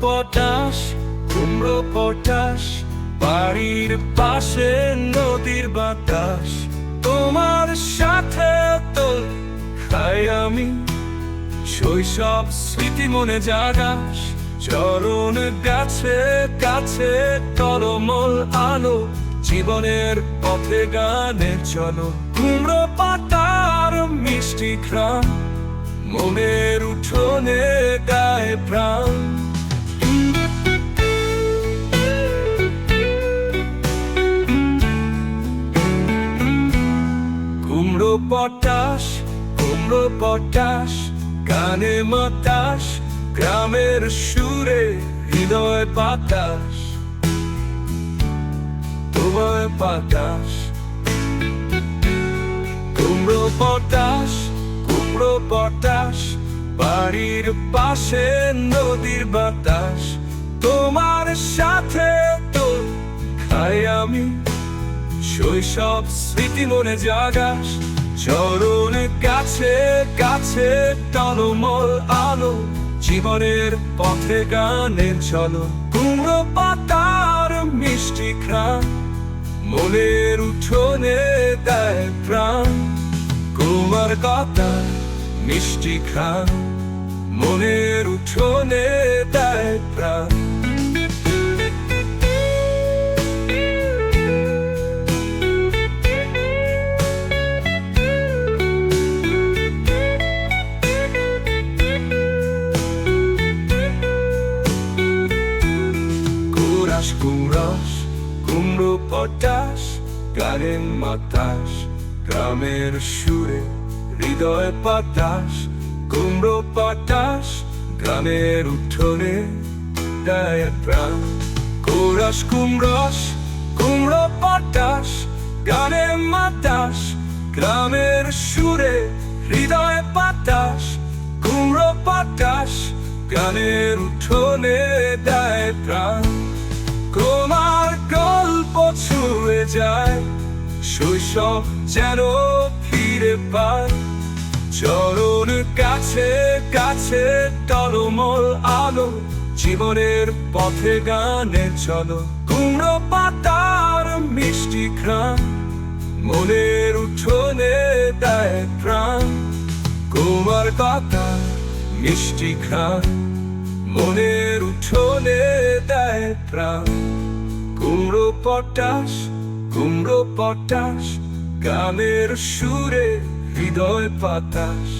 Potash, কুমড়ো potash, বাড়ির পাশে নদীর বাতাস। তোমার সাথে তো খাই আমি শৈশব স্মৃতি মনে জাগাস। চরণ গাছে কাছে তরমল আলো, জীবনের পথে গানে চলো। কুমড়ো পাতার মিষ্টি খ্রাম মনের উঠোনে গায়ে প্রাণ। কুমড়ো পটাশ গানে মতাস গ্রামের সুরে হৃদয় বাতাস তোমায় বাতাস কুমড়ো পটাশ কুমড়ো পটাশ, বাড়ির পাশে নদীর বাতাস। তোমার সাথে তো খাই আমি, শৈশব স্মৃতি মনে জাগাস। চরণ কাছে গাছে টলমল আলো, জীবনের পথে গানের চলো কুমড়ো পাতার মিষ্টি ঘ্রাণ, মনের উঠোনে দেয় প্রাণ, কুমার কথা মিষ্টি ঘ্রাণ, মনের উঠোনে দেয় প্রাণ। কুরাস কুরাস কুমড়ো পটাশ গানের মাতাস গ্রামের সুরে হৃদয় পাতাস, কুমড়ো পটাশ গ্রামের উঠোনে দেয় প্রাণ। কুরাস কুমড়স, কুমড়ো পটাশ গানের মাতাস গ্রামের সুরে হৃদয় পাতাস, কুমড়ো পটাশ গানের উঠোনে দেয় প্রাণ। যায়, শৈশব যেন ফিরে পায়। চরণ কাছে কাছে টলমল আলো, জীবনের পথে গানে চলো। কুমড়ো পাতার মিষ্টি ঘ্রাণ, মনের উঠোনে দেয় প্রাণ। কুমার কথা মিষ্টি ঘ্রাণ, মনের উঠোনে দেয় প্রাণ। কুমড়ো পটাশ কুমড়ো পটাশ গানের সুরে হৃদয় পাতাস